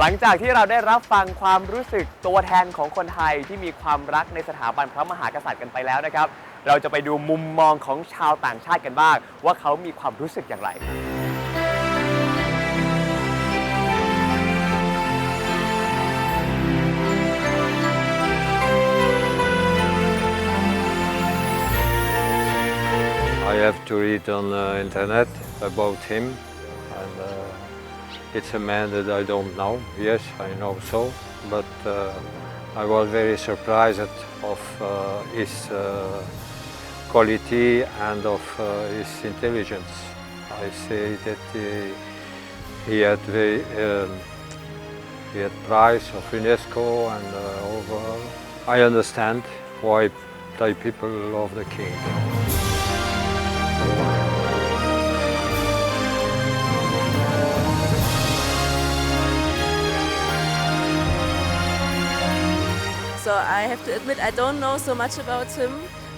หลังจากที่เราได้รับฟังความรู้สึกตัวแทนของคนไทยที่มีความรักในสถาบันพระมหากษัตริย์กันไปแล้วนะครับ เราจะไปดูมุมมองของชาวต่างชาติกันบ้าง ว่าเขามีความรู้สึกอย่างไร I have to read on the internet about him, and uh, it's a man that I don't know. Yes, I know so, but uh, I was very surprised of uh, his uh, quality and of uh, his intelligence. I say that he, he had very, um, he had prize of UNESCO and uh, overall. I understand why Thai people love the king. So I have to admit I don't know so much about him,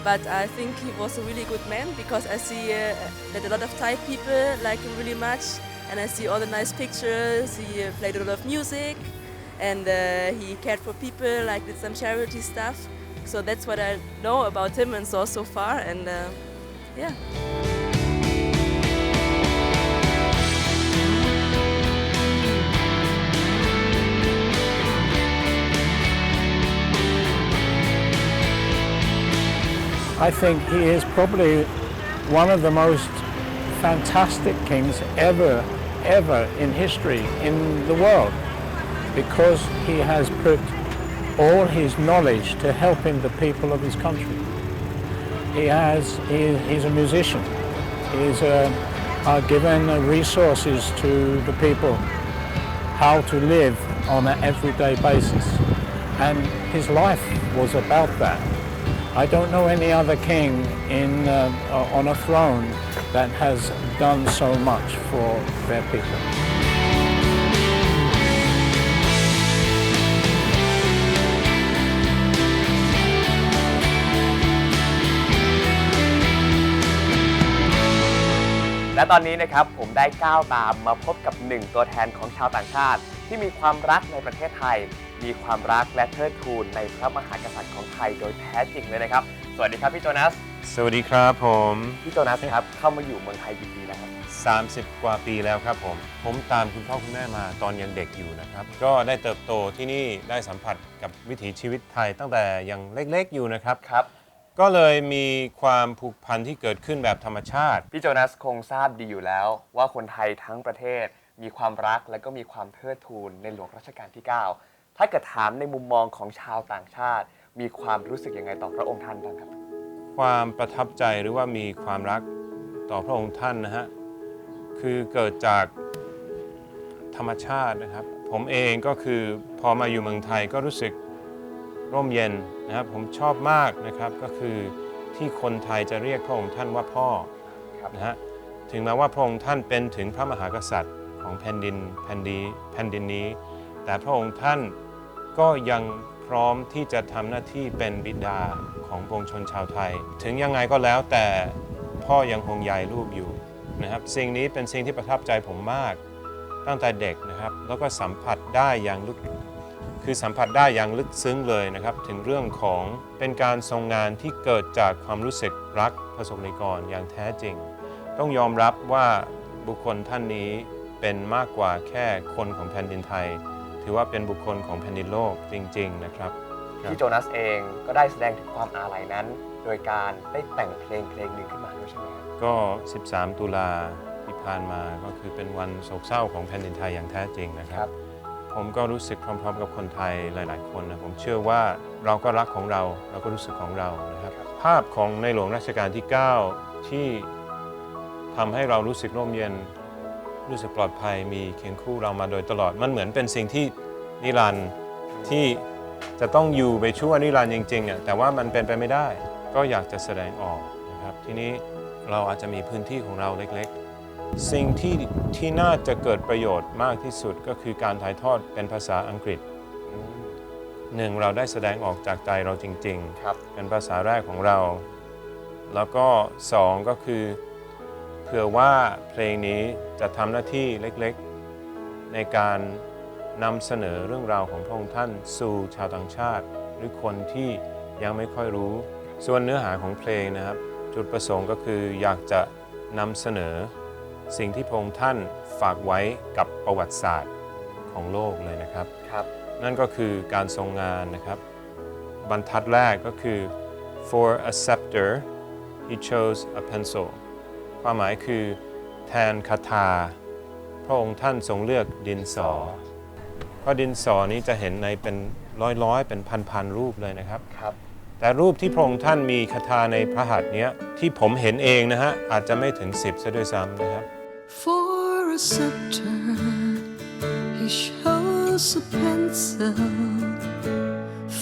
but I think he was a really good man because I see uh, that a lot of Thai people like him really much, and I see all the nice pictures. He uh, played a lot of music, and uh, he cared for people, like did some charity stuff. So that's what I know about him and saw so far, and uh, yeah. I think he is probably one of the most fantastic kings ever, ever in history in the world because he has put all his knowledge to helping the people of his country. He has, he, he's a musician. He's uh, uh, given resources to the people how to live on an everyday basis. And his life was about that. I don't know any other king in, uh, on a throne that has done so much for their people. และตอนนี้นะครับผมได้ก้าวตามมาพบกับหนึ่งตัวแทนของชาวต่างชาติ ที่มีความรักในประเทศไทย มีความรักและเทิดทูนในพระมหากษัตริย์ของไทยโดยแท้จริงเลยนะครับ สวัสดีครับพี่โจนัส สวัสดีครับผม พี่โจนัสครับเข้ามาอยู่เมืองไทยกี่ปีแล้วครับ 30 กว่าปีแล้วครับผม ผมตามคุณพ่อคุณแม่มาตอนยังเด็กอยู่นะครับ ก็ได้เติบโตที่นี่ได้สัมผัสกับวิถีชีวิตไทยตั้งแต่ยังเล็กๆอยู่นะครับ ครับ ก็เลยมีความผูกพันที่เกิดขึ้นแบบธรรมชาติ พี่โจนัสคงทราบดีอยู่แล้วว่าคนไทยทั้งประเทศ มีความรักและก็มีความเทิดทูนในหลวงรัชกาลที่ 9 ถ้าเกิดถามในมุมมองของชาวต่างชาติ มีความรู้สึกยังไงต่อพระองค์ท่านบ้างครับ ความประทับใจหรือว่ามีความรักต่อพระองค์ท่านนะฮะคือเกิดจากธรรมชาตินะครับ ผมเองก็คือพอมาอยู่เมืองไทยก็รู้สึกร่มเย็นนะครับ ผมชอบมากนะครับก็คือที่คนไทยจะเรียกพระองค์ท่านว่าพ่อครับนะฮะถึงแม้ว่าพระองค์ท่านเป็นถึงพระมหากษัตริย์ ของแผ่นดินแผ่นดีแผ่นดินนี้ แต่พระองค์ท่านก็ยังพร้อมที่จะทำหน้าที่เป็นบิดาของปวงชนชาวไทย ถึงยังไงก็แล้วแต่พ่อยังคงใยลูกอยู่นะครับ สิ่งนี้เป็นสิ่งที่ประทับใจผมมากตั้งแต่เด็กนะครับ แล้วก็สัมผัสได้อย่างลึกคือสัมผัสได้อย่างลึกซึ้งเลยนะครับ ถึงเรื่องของเป็นการทรงงานที่เกิดจากความรู้สึกรักพระสงฆ์นิกรอย่างแท้จริง ต้องยอมรับว่าบุคคลท่านนี้ เป็นมากกว่าแค่คนของแผ่นดินไทย ถือว่าเป็นบุคคลของแผ่นดินโลกจริง ๆ นะครับครับพี่โจนัสเองก็ได้แสดงถึงความอาลัยนั้น โดยการได้แต่งเพลงเพลงหนึ่งขึ้นมาด้วยใช่ไหมครับก็ 13 ตุลาที่ผ่านมาก็คือเป็นวันโศกเศร้าของแผ่นดินไทยอย่างแท้จริงนะครับ ผมก็รู้สึกพร้อมๆ กับคนไทยหลาย ๆ คนนะผมเชื่อว่าเราก็รักของเราเราก็รู้สึกของเรานะครับ ภาพของในหลวงรัชกาลที่ 9 ที่ทำให้เรารู้สึกร่มเย็น รู้สึกปลอดภัยมีเคียงคู่เรามาโดยตลอด มันเหมือนเป็นสิ่งที่นิรันดร์ที่จะต้องอยู่ไปชั่วนิรันดร์จริงๆอะแต่ว่ามันเป็นไปไม่ได้ ก็อยากจะแสดงออกนะครับทีนี้เราอาจจะมีพื้นที่ของเราเล็กๆ สิ่งที่ที่น่าจะเกิดประโยชน์มากที่สุดก็คือการถ่ายทอดเป็นภาษาอังกฤษหนึ่งเราได้แสดงออกจากใจเราจริงๆครับเป็นภาษาแรกของเรา แล้วก็สองก็คือ เผื่อว่าเพลงนี้จะทำหน้าที่เล็กๆ ในการนำเสนอเรื่องราวของพระองค์ท่านสู่ชาวต่างชาติ หรือคนที่ยังไม่ค่อยรู้ ส่วนเนื้อหาของเพลงนะครับ จุดประสงค์ก็คืออยากจะนำเสนอ สิ่งที่พระองค์ท่านฝากไว้กับประวัติศาสตร์ของโลกเลยนะครับครับ นั่นก็คือการทรงงานนะครับ บรรทัดแรกก็คือ for a scepter he chose a pencil ความหมายคือแทนคาถาพระองค์ท่านทรงเลือกดินสอ เพราะดินสอนี้จะเห็นในเป็นร้อยๆ เป็นพันๆรูปเลยนะครับ ครับ แต่รูปที่พระองค์ท่านมีคาถาในพระหัตถ์เนี้ยที่ผมเห็นเองนะฮะ อาจจะไม่ถึง 10ซะด้วยซ้ำนะครับ For a scepter, he chose a pencil.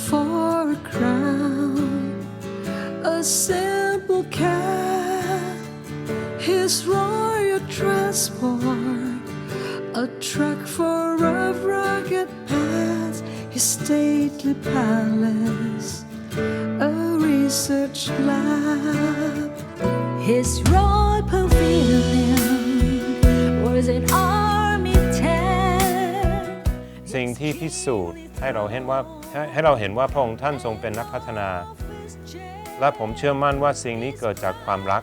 For a crown, a simple cat. This royal transport, a truck for a rugged path. His stately palace, a research lab. His royal pavilion was an army tent. สิ่งที่พิสูจน์ให้เราเห็นว่าให้ให้เราเห็นว่าพระองค์ท่านทรงเป็นนักพัฒนา และผมเชื่อมั่นว่าสิ่งนี้เกิดจากความรัก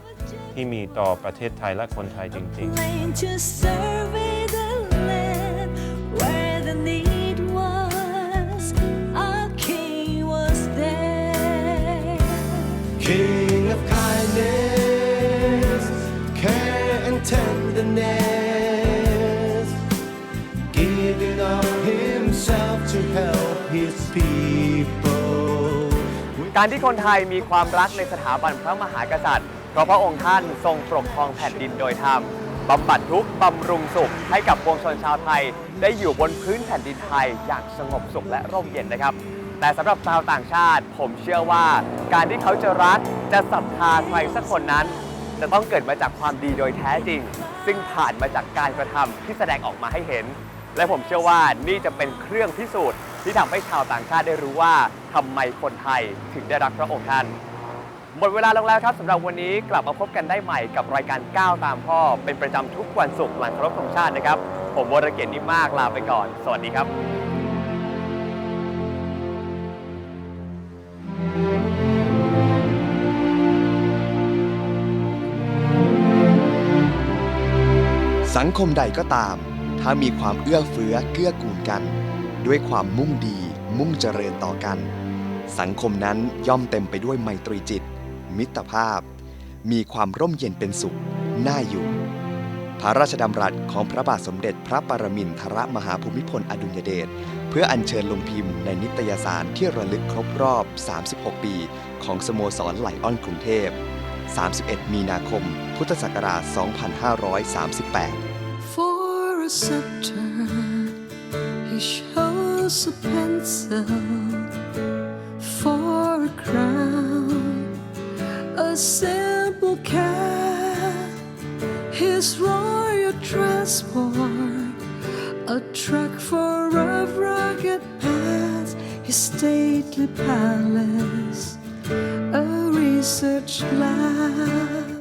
ที่มีต่อประเทศไทยและคนไทยจริง Plain to survey the land where the need was. Our king was there. King of kindness, care and tenderness, giving of himself to help his people. การที่คนไทยมีความรักในสถาบันพระมหากษัตริย์ เพราะพระองค์ท่านทรงปกครองแผ่นดินโดยธรรมบำบัดทุกข์บำรุงสุขให้กับปวงชนชาวไทย ได้อยู่บนพื้นแผ่นดินไทยอย่างสงบสุขและร่มเย็นนะครับ แต่สำหรับชาวต่างชาติ ผมเชื่อว่า การที่เขาจะรักจะศรัทธาใครสักคนนั้น จะต้องเกิดมาจากความดีโดยแท้จริง ซึ่งผ่านมาจากการกระทำที่แสดงออกมาให้เห็น และผมเชื่อว่านี่จะเป็นเครื่องพิสูจน์ที่ทำให้ชาวต่างชาติได้รู้ว่าทำไมคนไทยถึงได้รักพระองค์ท่าน หมดเวลาลงแล้วครับสำหรับวันนี้กลับมาพบกันได้ใหม่กับรายการก้าวตามพ่อ เป็นประจำทุกวันศุกร์หลังเคารพธงชาตินะครับ ผมวรเกียรตินิมมากลาไปก่อน สวัสดีครับสังคมใดก็ตาม ถ้ามีความเอื้อเฟื้อเกื้อกูลกัน ด้วยความมุ่งดี มุ่งเจริญต่อกัน สังคมนั้นย่อมเต็มไปด้วยไมตรีจิต มิตรภาพ มีความร่มเย็นเป็นสุข น่าอยู่ พระราชดำรัสของพระบาทสมเด็จพระปรมินทรมหาภูมิพลอดุลยเดชเพื่ออัญเชิญลงพิมพ์ในนิตยสารที่ระลึกครบรอบ 36 ปี ของสโมสรไหลออนกรุงเทพ 31 มีนาคม พุทธศักราช 2538 For a scepter, he chose a pencil. For a crown, simple cat. His royal transport, a truck for a rugged path. His stately palace, a research lab.